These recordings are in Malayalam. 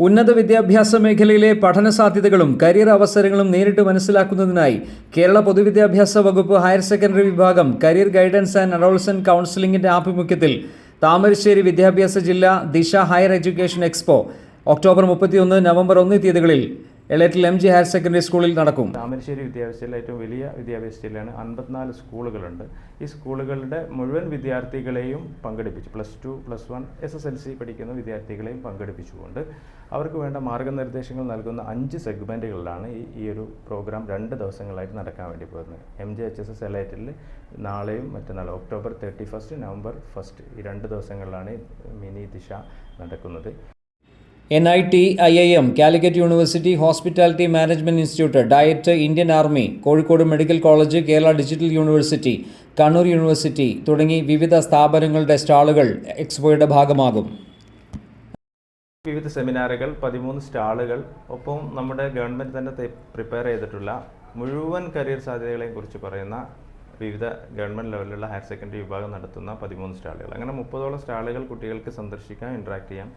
ഉന്നത വിദ്യാഭ്യാസ മേഖലയിലെ പഠന സാധ്യതകളും കരിയർ അവസരങ്ങളും നേരിട്ട് മനസ്സിലാക്കുന്നതിനായി കേരള പൊതുവിദ്യാഭ്യാസ വകുപ്പ് ഹയർ സെക്കൻഡറി വിഭാഗം കരിയർ ഗൈഡൻസ് ആൻഡ് അഡോൾസൻ കൗൺസിലിംഗിന്റെ ആഭിമുഖ്യത്തിൽ താമരശ്ശേരി വിദ്യാഭ്യാസ ജില്ല Disha higher education expo October മുപ്പത്തിയൊന്ന് നവംബർ ഒന്ന് തീയതികളിൽ എളേറ്റിൽ എം ജി ഹയർ സെക്കൻഡറി സ്കൂളിൽ നടക്കും. താമരശ്ശേരി വിദ്യാഭ്യാസത്തിലെ ഏറ്റവും വലിയ വിദ്യാഭ്യാസ ജില്ലയാണ് അൻപത്തിനാല് സ്കൂളുകളുണ്ട്. ഈ സ്കൂളുകളുടെ മുഴുവൻ വിദ്യാർത്ഥികളെയും പങ്കെടുപ്പിച്ചു. Plus two plus one S S L C പഠിക്കുന്ന വിദ്യാർത്ഥികളെയും പങ്കെടുപ്പിച്ചുകൊണ്ട് അവർക്ക് വേണ്ട മാർഗനിർദ്ദേശങ്ങൾ നൽകുന്ന അഞ്ച് സെഗ്മെന്റുകളിലാണ് ഈ ഒരു പ്രോഗ്രാം രണ്ട് ദിവസങ്ങളായിട്ട് നടക്കാൻ വേണ്ടി പോകുന്നത്. M J H S S എലൈറ്റിൽ നാളെയും മറ്റന്നാളും October thirty first November first ഈ രണ്ട് ദിവസങ്ങളിലാണ് മിനി ദിശ നടക്കുന്നത്. N I T I I M Calicut university hospitality management institute DIET Indian army Kozhikode medical college Kerala digital university Kannur university തുടങ്ങി വിവിധ സ്ഥാപനങ്ങളുടെ സ്റ്റാളുകൾ എക്സ്പോയുടെ ഭാഗമാകും. വിവിധ സെമിനാറുകൾ പതിമൂന്ന് സ്റ്റാളുകൾ ഒപ്പം നമ്മുടെ ഗവൺമെന്റ് തന്നെ പ്രിപ്പയർ ചെയ്തിട്ടുള്ള മുഴുവൻ കരിയർ സാധ്യതകളെയും കുറിച്ച് പറയുന്ന വിവിധ ഗവൺമെന്റ് ലെവലിലുള്ള ഹയർ സെക്കൻഡറി വിഭാഗം നടത്തുന്ന പതിമൂന്ന് സ്റ്റാളുകൾ. അങ്ങനെ മുപ്പതോളം സ്റ്റാളുകൾ കുട്ടികൾക്ക് സന്ദർശിക്കാം ഇൻട്രാക്ട് ചെയ്യാം.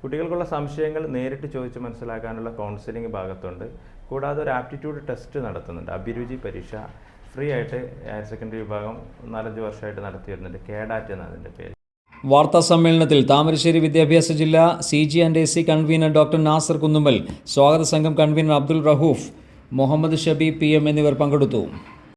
കുട്ടികൾക്കുള്ള സംശയങ്ങൾ നേരിട്ട് ചോദിച്ച് മനസ്സിലാക്കാനുള്ള കൗൺസിലിംഗ് ഭാഗത്തുണ്ട്. കൂടാതെ ഒരു ആപ്റ്റിറ്റ്യൂഡ് ടെസ്റ്റ് നടത്തുന്നുണ്ട്. അഭിരുചി പരീക്ഷ. ഫ്രീ ആയിട്ട് ഹയർ സെക്കൻഡറി വിഭാഗം നാലഞ്ച് വർഷമായിട്ട് നടത്തി വരുന്നുണ്ട് കേഡാറ്റ് എന്നാണ് അതിന്റെ പേര്. വാർത്താ സമ്മേളനത്തിൽ താമരശ്ശേരി വിദ്യാഭ്യാസ ജില്ല C G and A C convener doctor Nasar Kunnummal സ്വാഗത സംഘം convener Abdul Rahoof Muhammad Shabi P M എന്നിവർ പങ്കെടുത്തു.